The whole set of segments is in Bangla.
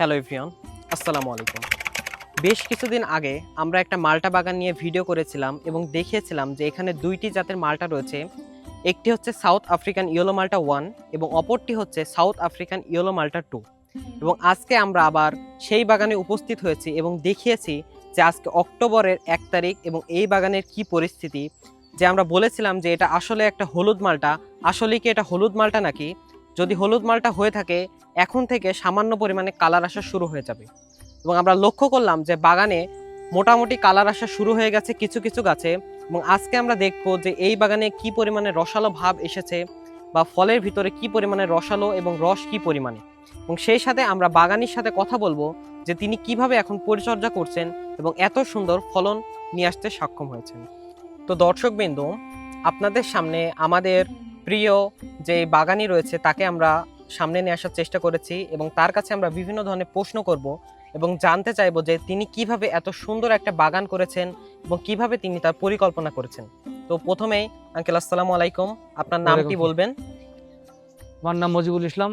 হ্যালো এভরিওয়ান আসসালামু আলাইকুম বেশ কিছুদিন আগে আমরা একটা মাল্টা বাগান নিয়ে ভিডিও করেছিলাম এবং দেখিয়েছিলাম যে এখানে দুইটি জাতের মাল্টা রয়েছে। একটি হচ্ছে সাউথ আফ্রিকান ইয়েলো মাল্টা ওয়ান এবং অপরটি হচ্ছে সাউথ আফ্রিকান ইয়েলো মাল্টা টু এবং আজকে আমরা আবার সেই বাগানে উপস্থিত হয়েছি এবং দেখিয়েছি যে আজকে অক্টোবরের এক তারিখ এবং এই বাগানের কি পরিস্থিতি। যে আমরা বলেছিলাম যে এটা আসলে একটা হলুদ মালটা, আসলে কি এটা হলুদ মালটা নাকি? যদি হলুদ মালটা হয়ে থাকে, এখন থেকে সামান্য পরিমাণে কালার আসা শুরু হয়ে যাবে। এবং আমরা লক্ষ্য করলাম যে বাগানে মোটামুটি কালার আসা শুরু হয়ে গেছে কিছু কিছু গাছে এবং আজকে আমরা দেখব যে এই বাগানে কি পরিমাণে রসালো ভাব এসেছে বা ফলের ভিতরে কি পরিমাণে রসালো এবং রস কি পরিমাণে। এবং সেই সাথে আমরা বাগানির সাথে কথা বলব যে তিনি কীভাবে এখন পরিচর্যা করছেন এবং এত সুন্দর ফলন নিয়ে আসতে সক্ষম হয়েছেন। তো দর্শকবৃন্দ, আপনাদের সামনে আমাদের প্রিয় যে বাগানি রয়েছে তাকে আমরা সামনে নিয়ে আসার চেষ্টা করেছি এবং তার কাছে আমরা বিভিন্ন ধরনের প্রশ্ন করব এবং জানতে চাইব যে তিনি কীভাবে এত সুন্দর একটা বাগান করেছেন এবং কীভাবে তিনি তার পরিকল্পনা করেছেন। তো প্রথমেই আঙ্কেল আসসালামু আলাইকুম। আপনার নাম কি বলবেন? আমার নাম মজিবুল ইসলাম।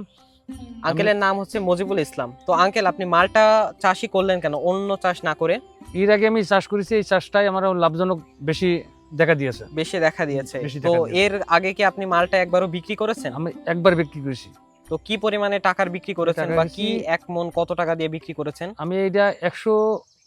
আঙ্কেলের নাম হচ্ছে মজিবুল ইসলাম। তো আঙ্কেল আপনি মালটা চাষই করলেন কেন? অন্য চাষ না করে? এর আগে আমি চাষ করেছি এই চাষটাই আমার লাভজনক বেশি দেখা দিয়েছে। বেশি দেখা দিয়েছে। তো এর আগে কি আপনি মালটা একবারও বিক্রি করেছেন? আমি একবার বিক্রি করেছি। তো কি পরিমাণে টাকার বিক্রি করেছেন বা কি এক মন কত টাকা দিয়ে বিক্রি করেছেন? আমি এইটা একশো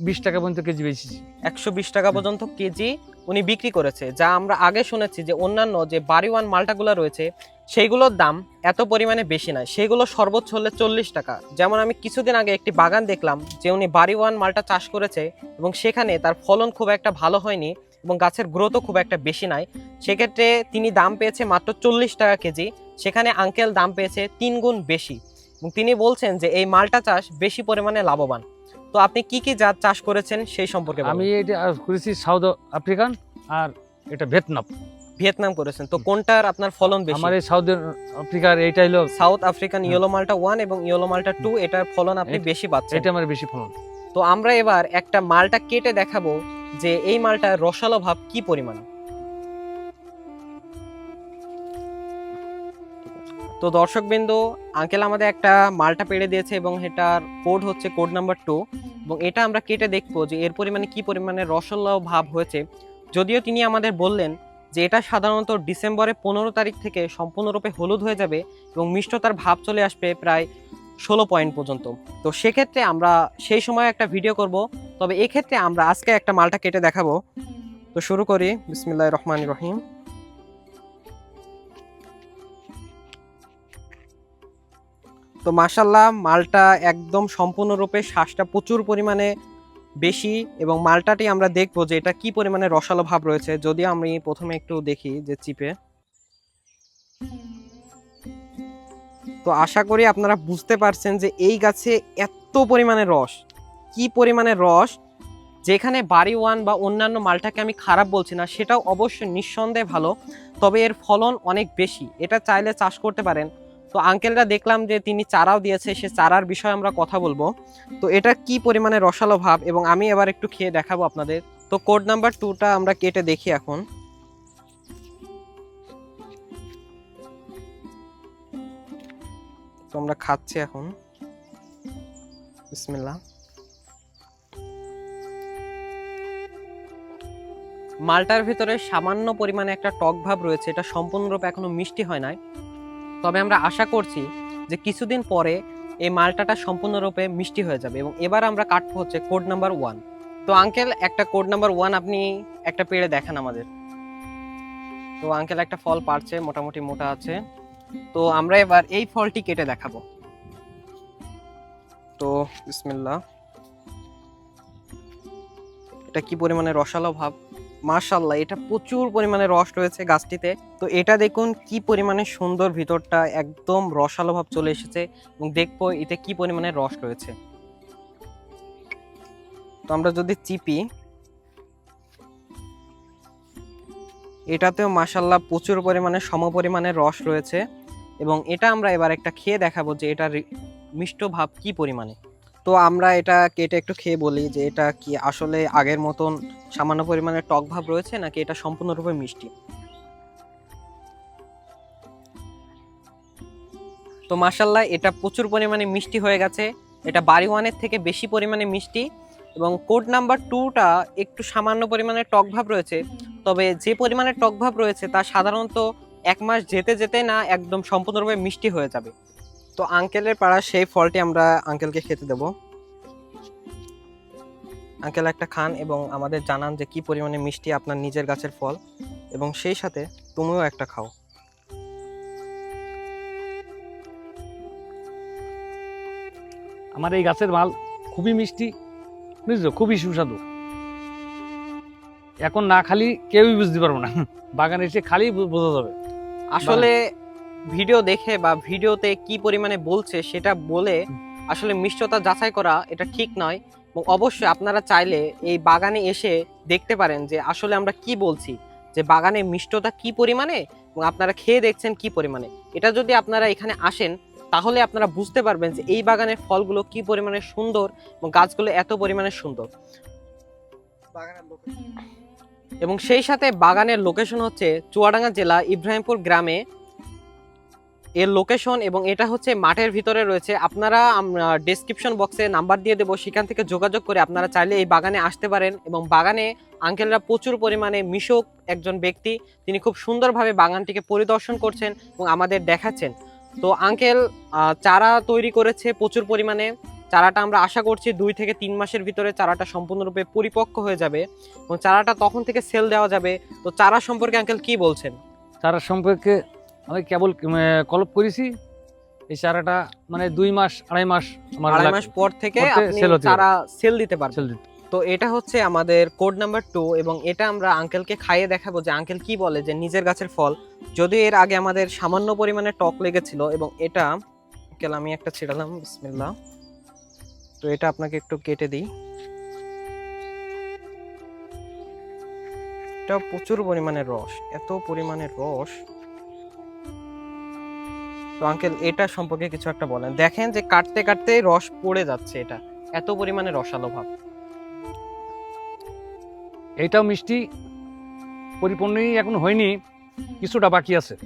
বিশ টাকা পর্যন্ত কেজি বেচেছি। একশো বিশ টাকা পর্যন্ত কেজি উনি বিক্রি করেছে যা আমরা আগে শুনেছি যে অন্যান্য যে বাড়িওয়ান মালটাগুলো রয়েছে সেইগুলোর দাম এত পরিমাণে বেশি নয়। সেগুলো সর্বোচ্চ হলে চল্লিশ টাকা। যেমন আমি কিছুদিন আগে একটি বাগান দেখলাম যে উনি বাড়িওয়ান মালটা চাষ করেছে এবং সেখানে তার ফলন খুব একটা ভালো হয়নি। এবং গাছের গ্রোথও খুব একটা বেশি নাই। সেক্ষেত্রে তিনি দাম পেয়েছে মাত্র চল্লিশ টাকা কেজি। সেখানে আঙ্কেল দাম পেয়েছে তিন গুণ বেশি। এবং তিনি বলছেন যে এই মালটা চাষ বেশি পরিমাণে লাভবান। তো আপনি কি কি জাত চাষ করেছেন সেই সম্পর্কে আমি এটা করেছি সাউথ আফ্রিকান আর এটা ভিয়েতনাম। ভিয়েতনাম করেছেন। তো কোনটার আপনার ফলন বেশি? আমার এই সাউথ আফ্রিকার এইটা হলো সাউথ আফ্রিকান হুম। ইয়েলো মালটা ওয়ান এবং ইয়েলো মালটা টু এটার ফলন আপনি বেশি পাচ্ছেন। এটা আমার বেশি ফলন। তো আমরা এবার একটা মালটা কেটে দেখাবো। যে এই মালটার রসালো ভাব কি পরিমাণ? তো দর্শকবৃন্দ আঙ্কেল আমাদের একটা মালটা পেড়ে দিয়েছে এবং এটার কোড হচ্ছে কোড নাম্বার টু এবং এটা আমরা কেটে দেখব যে এর পরিমাণে কি পরিমাণে রসালো ভাব হয়েছে। যদিও তিনি আমাদের বললেন যে এটা সাধারণত ডিসেম্বরে পনেরো তারিখ থেকে সম্পূর্ণরূপে হলুদ হয়ে যাবে এবং মিষ্টতার ভাব চলে আসবে প্রায় ষোলো পয়েন্ট পর্যন্ত। তো সেক্ষেত্রে আমরা সেই সময় একটা ভিডিও করব তবে এক্ষেত্রে আমরা আজকে একটা মালটা কেটে দেখাবো। তো শুরু করি। বিসমিল্লাহ রহমান রহিম। তো মাশাল্লাহ মালটা একদম সম্পূর্ণরূপে শ্বাসটা প্রচুর পরিমাণে বেশি এবং মালটাটি আমরা দেখব যে এটা কি পরিমাণে রসালো ভাব রয়েছে। যদি আমি প্রথমে একটু দেখি যে চিপে। তো আশা করি আপনারা বুঝতে পারছেন যে এই গাছে এত পরিমাণে রস। কি পরিমাণে রস, যেখানে বাড়ি ওয়ান বা অন্যান্য মালটাকে আমি খারাপ বলছি না, সেটাও অবশ্যই নিঃসন্দেহে ভালো, তবে এর ফলন অনেক বেশি। এটা চাইলে চাষ করতে পারেন। তো আঙ্কেলরা দেখলাম যে তিনি চারাও দিয়েছে, সে চারার বিষয়ে আমরা কথা বলব। তো এটা কি পরিমাণে রসালো ভাব? এবং আমি এবার একটু খেয়ে দেখাবো আপনাদের। তো কোড নাম্বার টুটা আমরা কেটে দেখি এখন। তো আমরা খাচ্ছি এখন। বিসমিল্লাহ। মালটার ভিতরে সামান্য পরিমাণে একটা টক ভাব রয়েছে, এটা সম্পূর্ণরূপে এখনও মিষ্টি হয় নাই। তবে আমরা আশা করছি যে কিছুদিন পরে এই মালটাটা সম্পূর্ণরূপে মিষ্টি হয়ে যাবে এবং এবার আমরা কাটবো হচ্ছে কোড নাম্বার ওয়ান। তো আঙ্কেল, একটা কোড নাম্বার ওয়ান আপনি একটা পেড়ে দেখান আমাদের। তো আঙ্কেল, একটা ফল পারছে, মোটামুটি মোটা আছে। তো আমরা এবার এই ফলটি কেটে দেখাবো। তো বিসমিল্লাহ। এটা কি পরিমাণে রসালো ভাব? মাশাল্লাহ এটা প্রচুর পরিমাণে রস রয়েছে গাছটিতে। তো এটা দেখুন কি পরিমাণে সুন্দর ভিতরটা একদম রসালো ভাব চলে এসেছে এবং দেখব এতে কি পরিমাণে রস রয়েছে। তো আমরা যদি চিপি, এটাতেও মাশাল্লাহ প্রচুর পরিমাণে সম পরিমাণে রস রয়েছে এবং এটা আমরা এবার একটা খেয়ে দেখাবো যে এটা মিষ্ট ভাব কি পরিমাণে। তো আমরা এটা কেটে একটু খেয়ে বলি যে এটা কি আসলে আগের মতন সামান্য পরিমাণে টক ভাব রয়েছে নাকি এটা সম্পূর্ণরূপে মিষ্টি? তো মাসাল্লাহ এটা প্রচুর পরিমাণে মিষ্টি হয়ে গেছে। এটা বাড়ি ওয়ানের থেকে বেশি পরিমাণে মিষ্টি এবং কোড নাম্বার টুটা একটু সামান্য পরিমাণে টক ভাব রয়েছে। তবে যে পরিমাণে টক ভাব রয়েছে তা সাধারণত এক মাস যেতে যেতে না একদম সম্পূর্ণরূপে মিষ্টি হয়ে যাবে। তো আঙ্কেলের পাড়া সেই ফলটি আমরা আঙ্কেলকে খেতে দেব। আঙ্কেল একটা খান এবং আমাদের জানান যে কি পরিমাণে মিষ্টি আপনার নিজের গাছের ফল এবং সেই সাথে তুমিও একটা খাও। আমার এই গাছের মাল খুবই মিষ্টি বুঝছ? খুবই সুস্বাদু। এখন না খালি কেউই বুঝতে পারব না। বাগানে এসে খালি বোঝা যাবে। আসলে ভিডিও দেখে বা ভিডিওতে কি পরিমাণে বলছে সেটা বলে আসলে মিষ্টতা যাচাই করা এটা ঠিক নয়। এবং অবশ্যই আপনারা চাইলে এই বাগানে এসে দেখতে পারেন যে আসলে আমরা কি বলছি যে বাগানে মিষ্টতা কি পরিমাণে এবং আপনারা খেয়ে দেখছেন কি পরিমাণে। এটা যদি আপনারা এখানে আসেন তাহলে আপনারা বুঝতে পারবেন যে এই বাগানের ফলগুলো কি পরিমাণে সুন্দর এবং গাছগুলো এত পরিমাণে সুন্দর। এবং সেই সাথে বাগানের লোকেশন হচ্ছে চুয়াডাঙ্গা জেলা ইব্রাহিমপুর গ্রামে এর লোকেশন এবং এটা হচ্ছে মাঠের ভিতরে রয়েছে। আপনারা ডেসক্রিপশন বক্সে নাম্বার দিয়ে দেবো, সেখান থেকে যোগাযোগ করে আপনারা চাইলে এই বাগানে আসতে পারেন এবং বাগানে আঙ্কেলরা প্রচুর পরিমাণে মিশক একজন ব্যক্তি। তিনি খুব সুন্দরভাবে বাগানটিকে পরিদর্শন করছেন এবং আমাদের দেখাচ্ছেন। তো আঙ্কেল চারা তৈরি করেছে প্রচুর পরিমাণে। চারাটা আমরা আশা করছি দুই থেকে তিন মাসের ভিতরে চারাটা সম্পূর্ণরূপে পরিপক্ক হয়ে যাবে এবং চারাটা তখন থেকে সেল দেওয়া যাবে। তো চারা সম্পর্কে আঙ্কেল কি বলছেন? চারা সম্পর্কে আমি কেবল কলপ করেছি। এই চারাটা মানে দুই মাস আড়াই মাস আমার আড়াই মাস পর থেকে আপনি চারা সেল দিতে পারবেন। তো এটা হচ্ছে আমাদের কোড নাম্বার টু এবং এটা আমরা আঙ্কেলকে খাইয়ে দেখাবো যে আঙ্কেল কি বলে যে নিজের গাছের ফল। যদি এর আগে আমাদের সামান্য পরিমাণে টক লেগেছিল এবং এটা আঙ্কেল আমি একটা ছিড়ালাম বিসমিল্লাহ। তো এটা আপনাকে একটু কেটে দিই। এটা প্রচুর পরিমাণে রস এত পরিমাণে রস। তো আঙ্কেল এটা সম্পর্কে কিছু একটা বলেন। দেখেন যে কাটতে কাটতে রস পড়ে যাচ্ছে এটা। এত পরিমাণে রসালো ভাব। এইটাও মিষ্টি পরিপূর্ণই এখন হয়নি কিছুটা বাকি আছে।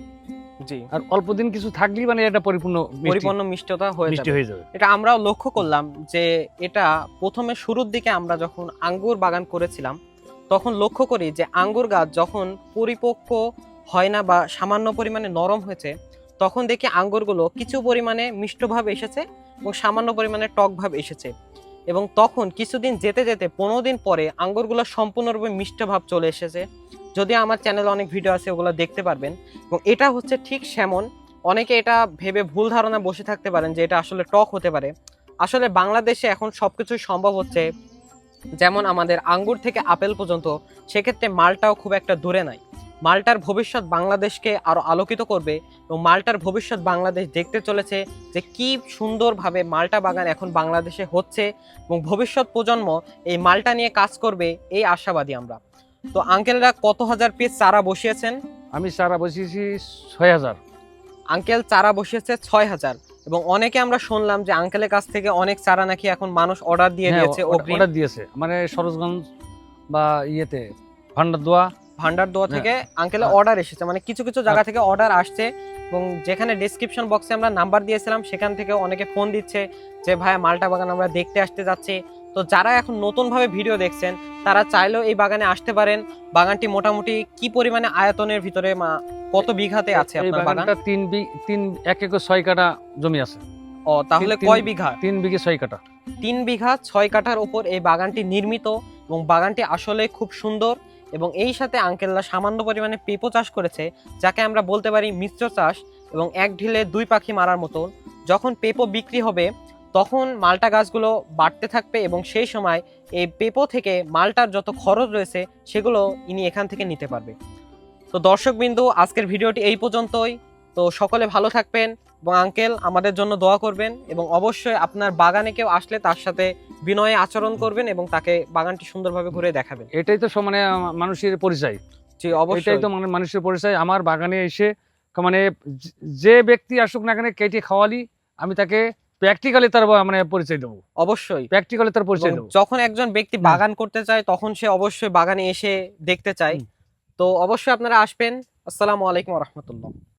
জি। আর অল্প দিন কিছু থাকলেই মানে এটা পরিপূর্ণ পরিপূর্ণ মিষ্টতা হয়ে মিষ্টি হয়ে যাবে। এটা আমরাও লক্ষ্য করলাম যে এটা প্রথমে শুরুর দিকে আমরা যখন আঙ্গুর বাগান করেছিলাম তখন লক্ষ্য করি যে আঙ্গুর গাছ যখন পরিপক্ক হয় না বা সামান্য পরিমাণে নরম হয়েছে তখন দেখি আঙ্গুরগুলো কিছু পরিমাণে মিষ্টভাব এসেছে এবং সামান্য পরিমাণে টক ভাব এসেছে। এবং তখন কিছুদিন যেতে যেতে পনেরো দিন পরে আঙ্গুরগুলো সম্পূর্ণরূপে মিষ্ট ভাব চলে এসেছে। যদি আমার চ্যানেলে অনেক ভিডিও আছে, ওগুলো দেখতে পারবেন। এবং এটা হচ্ছে ঠিক সেমন। অনেকে এটা ভেবে ভুল ধারণা বসে থাকতে পারেন যে এটা আসলে টক হতে পারে। আসলে বাংলাদেশে এখন সব কিছুই সম্ভব হচ্ছে যেমন আমাদের আঙ্গুর থেকে আপেল পর্যন্ত, সেক্ষেত্রে মালটাও খুব একটা দূরে নাই। মালটার ভবিষ্যৎ বাংলাদেশকে আরও আলোকিত করবে এবং মালটার ভবিষ্যৎ বাংলাদেশ দেখতে চলেছে যে কি সুন্দরভাবে মালটা বাগান এখন বাংলাদেশে হচ্ছে এবং ভবিষ্যৎ প্রজন্ম এই মালটা নিয়ে কাজ করবে এই আশাবাদী আমরা। তো আঙ্কেলরা কত হাজার পিস চারা বসিয়েছেন? আমি চারা বসিয়েছি ছয় হাজার। আঙ্কেল চারা বসিয়েছে ছয় হাজার এবং অনেকে আমরা শুনলাম যে আঙ্কেলের কাছ থেকে অনেক চারা নাকি এখন মানুষ অর্ডার দিয়ে হ্যাঁ, দিয়েছে অর্ডার- অর্ডার দিয়েছে। মানে সরোজগঞ্জ বা ইয়েতে ভান্ডার দোয়া ভান্ডার দোয়া হ্যাঁ। থেকে আঙ্কেলের হ্যাঁ। অর্ডার এসেছে। মানে কিছু কিছু জায়গা থেকে অর্ডার আসছে এবং যেখানে ডেসক্রিপশন বক্সে আমরা নাম্বার দিয়েছিলাম সেখান থেকে অনেকে ফোন দিচ্ছে যে ভাই মালটা বাগান আমরা দেখতে আসতে যাচ্ছি। তো যারা এখন নতুন ভাবে ভিডিও দেখছেন তারা চাইলেও এই বাগানে আসতে পারেন। বাগানটি মোটামুটি কি পরিমাণে আয়তনের ভিতরে মা- কত বিঘাতে আছে আপনার বাগানটা তিন বি তিন এক একর ছয় কাটা জমি আছে। ও তাহলে কয় বিঘা? তিন বিঘে ছয় কাটা তিন বিঘা ছয় কাঠার উপর এই বাগানটি নির্মিত এবং বাগানটি আসলে খুব সুন্দর। এবং এই সাথে আঙ্কেলরা সামান্য পরিমাণে পেঁপো চাষ করেছে, যাকে আমরা বলতে পারি মিশ্র চাষ এবং এক ঢিলে দুই পাখি মারার মতন। যখন পেঁপো বিক্রি হবে, তখন মালটা গাছগুলো বাড়তে থাকবে এবং সেই সময় এই পেঁপো থেকে মালটার যত খরচ রয়েছে, সেগুলো ইনি এখান থেকে নিতে পারবে। তো দর্শকবিন্দু, আজকের ভিডিওটি এই পর্যন্তই। তো সকলে ভালো থাকবেন। এবং আঙ্কেল আমাদের জন্য দোয়া করবেন এবং অবশ্যই আপনার বাগানে কেউ আসলে তার সাথে বিনয়ে আচরণ করবেন এবং তাকে বাগানটি সুন্দরভাবে ঘুরে দেখাবেন। এটাই তো সমানে মানুষের পরিচয়। জি এটাই অবশ্যই তো মানে মানুষের পরিচয়। আমার বাগানে এসে মানে যে- যে ব্যক্তি আসুক না কেন কেটে খাওয়ালি আমি তাকে প্র্যাকটিক্যালি তার মানে পরিচয় দেবো। অবশ্যই। প্র্যাকটিক্যালি তার পরিচয় দেবো। যখন একজন ব্যক্তি বাগান করতে চায় তখন সে অবশ্যই বাগানে এসে দেখতে চায়। তো অবশ্যই আপনারা আসবেন। আসসালামু আলাইকুম রহমতুল্লাহ।